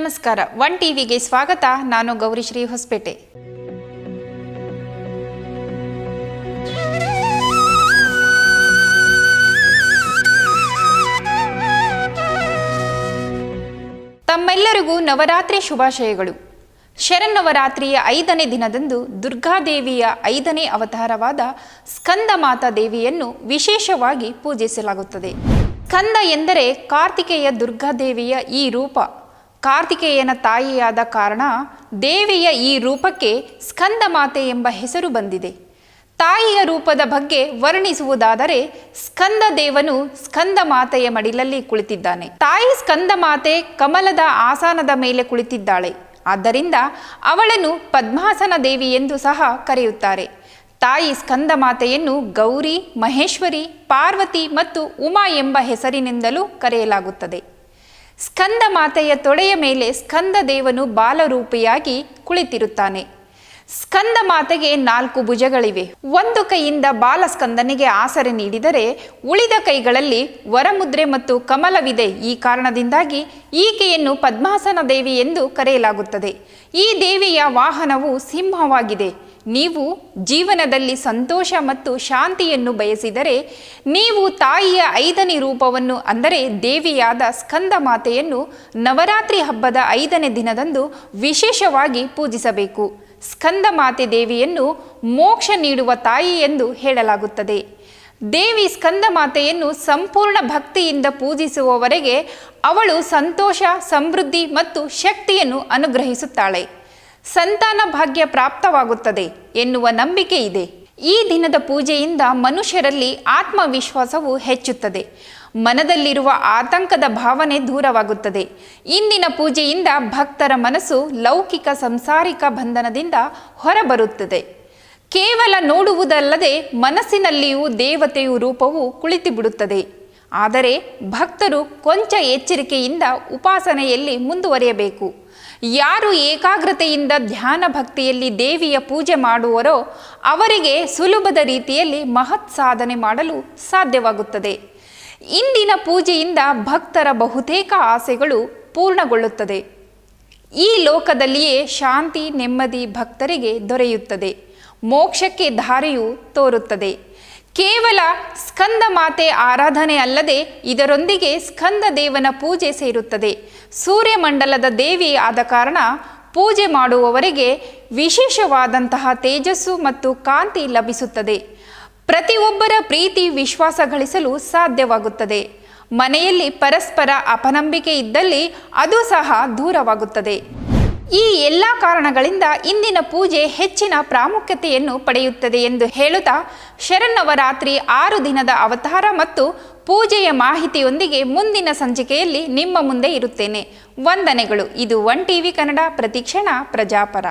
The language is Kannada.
ನಮಸ್ಕಾರ. ಒನ್ ಟಿವಿಗೆ ಸ್ವಾಗತ. ನಾನು ಗೌರಿಶ್ರೀ ಹೊಸಪೇಟೆ. ತಮ್ಮೆಲ್ಲರಿಗೂ ನವರಾತ್ರಿ ಶುಭಾಶಯಗಳು. ಶರನ್ನವರಾತ್ರಿಯ ಐದನೇ ದಿನದಂದು ದುರ್ಗಾದೇವಿಯ ಐದನೇ ಅವತಾರವಾದ ಸ್ಕಂದ ಮಾತಾ ದೇವಿಯನ್ನು ವಿಶೇಷವಾಗಿ ಪೂಜಿಸಲಾಗುತ್ತದೆ. ಸ್ಕಂದ ಎಂದರೆ ಕಾರ್ತಿಕೇಯ ದುರ್ಗಾದೇವಿಯ ಈ ರೂಪ. ಕಾರ್ತಿಕೇಯನ ತಾಯಿಯಾದ ಕಾರಣ ದೇವಿಯ ಈ ರೂಪಕ್ಕೆ ಸ್ಕಂದ ಮಾತೆ ಎಂಬ ಹೆಸರು ಬಂದಿದೆ. ತಾಯಿಯ ರೂಪದ ಬಗ್ಗೆ ವರ್ಣಿಸುವುದಾದರೆ ಸ್ಕಂದ ದೇವನು ಸ್ಕಂದ ಮಾತೆಯ ಮಡಿಲಲ್ಲಿ ಕುಳಿತಿದ್ದಾನೆ. ತಾಯಿ ಸ್ಕಂದ ಮಾತೆ ಕಮಲದ ಆಸನದ ಮೇಲೆ ಕುಳಿತಿದ್ದಾಳೆ. ಆದ್ದರಿಂದ ಅವಳನ್ನು ಪದ್ಮಾಸನ ದೇವಿ ಎಂದು ಸಹ ಕರೆಯುತ್ತಾರೆ. ತಾಯಿ ಸ್ಕಂದ ಮಾತೆಯನ್ನು ಗೌರಿ, ಮಹೇಶ್ವರಿ, ಪಾರ್ವತಿ ಮತ್ತು ಉಮಾ ಎಂಬ ಹೆಸರಿನಿಂದಲೂ ಕರೆಯಲಾಗುತ್ತದೆ. ಸ್ಕಂದ ಮಾತೆಯ ತೊಡೆಯ ಮೇಲೆ ಸ್ಕಂದ ದೇವನು ಬಾಲರೂಪಿಯಾಗಿ ಕುಳಿತಿರುತ್ತಾನೆ. ಸ್ಕಂದ ಮಾತೆಗೆ ನಾಲ್ಕು ಭುಜಗಳಿವೆ. ಒಂದು ಕೈಯಿಂದ ಬಾಲಸ್ಕಂದನಿಗೆ ಆಸರೆ ನೀಡಿದರೆ ಉಳಿದ ಕೈಗಳಲ್ಲಿ ವರಮುದ್ರೆ ಮತ್ತು ಕಮಲವಿದೆ. ಈ ಕಾರಣದಿಂದಾಗಿ ಈಕೆಯನ್ನು ಪದ್ಮಾಸನ ದೇವಿ ಎಂದು ಕರೆಯಲಾಗುತ್ತದೆ. ಈ ದೇವಿಯ ವಾಹನವು ಸಿಂಹವಾಗಿದೆ. ನೀವು ಜೀವನದಲ್ಲಿ ಸಂತೋಷ ಮತ್ತು ಶಾಂತಿಯನ್ನು ಬಯಸಿದರೆ ನೀವು ತಾಯಿಯ ಐದನೇ ರೂಪವನ್ನು ಅಂದರೆ ದೇವಿಯಾದ ಸ್ಕಂದ ಮಾತೆಯನ್ನು ನವರಾತ್ರಿ ಹಬ್ಬದ ಐದನೇ ದಿನದಂದು ವಿಶೇಷವಾಗಿ ಪೂಜಿಸಬೇಕು. ಸ್ಕಂದ ಮಾತೆ ದೇವಿಯನ್ನು ಮೋಕ್ಷ ನೀಡುವ ತಾಯಿ ಎಂದು ಹೇಳಲಾಗುತ್ತದೆ. ದೇವಿ ಸ್ಕಂದ ಮಾತೆಯನ್ನು ಸಂಪೂರ್ಣ ಭಕ್ತಿಯಿಂದ ಪೂಜಿಸುವವರೆಗೆ ಅವಳು ಸಂತೋಷ, ಸಮೃದ್ಧಿ ಮತ್ತು ಶಕ್ತಿಯನ್ನು ಅನುಗ್ರಹಿಸುತ್ತಾಳೆ. ಸಂತಾನ ಭಾಗ್ಯ ಪ್ರಾಪ್ತವಾಗುತ್ತದೆ ಎನ್ನುವ ನಂಬಿಕೆ ಇದೆ. ಈ ದಿನದ ಪೂಜೆಯಿಂದ ಮನುಷ್ಯರಲ್ಲಿ ಆತ್ಮವಿಶ್ವಾಸವು ಹೆಚ್ಚುತ್ತದೆ. ಮನದಲ್ಲಿರುವ ಆತಂಕದ ಭಾವನೆ ದೂರವಾಗುತ್ತದೆ. ಇಂದಿನ ಪೂಜೆಯಿಂದ ಭಕ್ತರ ಮನಸ್ಸು ಲೌಕಿಕ ಸಂಸಾರಿಕ ಬಂಧನದಿಂದ ಹೊರಬರುತ್ತದೆ. ಕೇವಲ ನೋಡುವುದಲ್ಲದೆ ಮನಸ್ಸಿನಲ್ಲಿಯೂ ದೇವತೆಯು ರೂಪವು ಕುಳಿತುಬಿಡುತ್ತದೆ. ಆದರೆ ಭಕ್ತರು ಕೊಂಚ ಎಚ್ಚರಿಕೆಯಿಂದ ಉಪಾಸನೆಯಲ್ಲಿ ಮುಂದುವರಿಯಬೇಕು. ಯಾರು ಏಕಾಗ್ರತೆಯಿಂದ ಧ್ಯಾನ ಭಕ್ತಿಯಲ್ಲಿ ದೇವಿಯ ಪೂಜೆ ಮಾಡುವರೋ ಅವರಿಗೆ ಸುಲಭದ ರೀತಿಯಲ್ಲಿ ಮಹತ್ ಸಾಧನೆ ಮಾಡಲು ಸಾಧ್ಯವಾಗುತ್ತದೆ. ಇಂದಿನ ಪೂಜೆಯಿಂದ ಭಕ್ತರ ಬಹುತೇಕ ಆಸೆಗಳು ಪೂರ್ಣಗೊಳ್ಳುತ್ತದೆ. ಈ ಲೋಕದಲ್ಲಿಯೇ ಶಾಂತಿ, ನೆಮ್ಮದಿ ಭಕ್ತರಿಗೆ ದೊರೆಯುತ್ತದೆ. ಮೋಕ್ಷಕ್ಕೆ ದಾರಿಯು ತೋರುತ್ತದೆ. ಕೇವಲ ಸ್ಕಂದ ಮಾತೆ ಆರಾಧನೆ ಅಲ್ಲದೆ ಇದರೊಂದಿಗೆ ಸ್ಕಂದ ದೇವನ ಪೂಜೆ ಸೇರುತ್ತದೆ. ಸೂರ್ಯಮಂಡಲದ ದೇವಿ ಆದ ಕಾರಣ ಪೂಜೆ ಮಾಡುವವರಿಗೆ ವಿಶೇಷವಾದಂತಹ ತೇಜಸ್ಸು ಮತ್ತು ಕಾಂತಿ ಲಭಿಸುತ್ತದೆ. ಪ್ರತಿಯೊಬ್ಬರ ಪ್ರೀತಿ ವಿಶ್ವಾಸ ಗಳಿಸಲು ಸಾಧ್ಯವಾಗುತ್ತದೆ. ಮನೆಯಲ್ಲಿ ಪರಸ್ಪರ ಅಪನಂಬಿಕೆ ಇದ್ದಲ್ಲಿ ಅದು ಸಹ ದೂರವಾಗುತ್ತದೆ. ಈ ಎಲ್ಲ ಕಾರಣಗಳಿಂದ ಇಂದಿನ ಪೂಜೆ ಹೆಚ್ಚಿನ ಪ್ರಾಮುಖ್ಯತೆಯನ್ನು ಪಡೆಯುತ್ತದೆ ಎಂದು ಹೇಳುತ್ತಾ ಶರನ್ನವರಾತ್ರಿ ಆರು ದಿನದ ಅವತಾರ ಮತ್ತು ಪೂಜೆಯ ಮಾಹಿತಿಯೊಂದಿಗೆ ಮುಂದಿನ ಸಂಚಿಕೆಯಲ್ಲಿ ನಿಮ್ಮ ಮುಂದೆ ಇರುತ್ತೇನೆ. ವಂದನೆಗಳು. ಇದು ಒನ್ ಟಿವಿ ಕನ್ನಡ. ಪ್ರತಿಕ್ಷಣ ಪ್ರಜಾಪರ.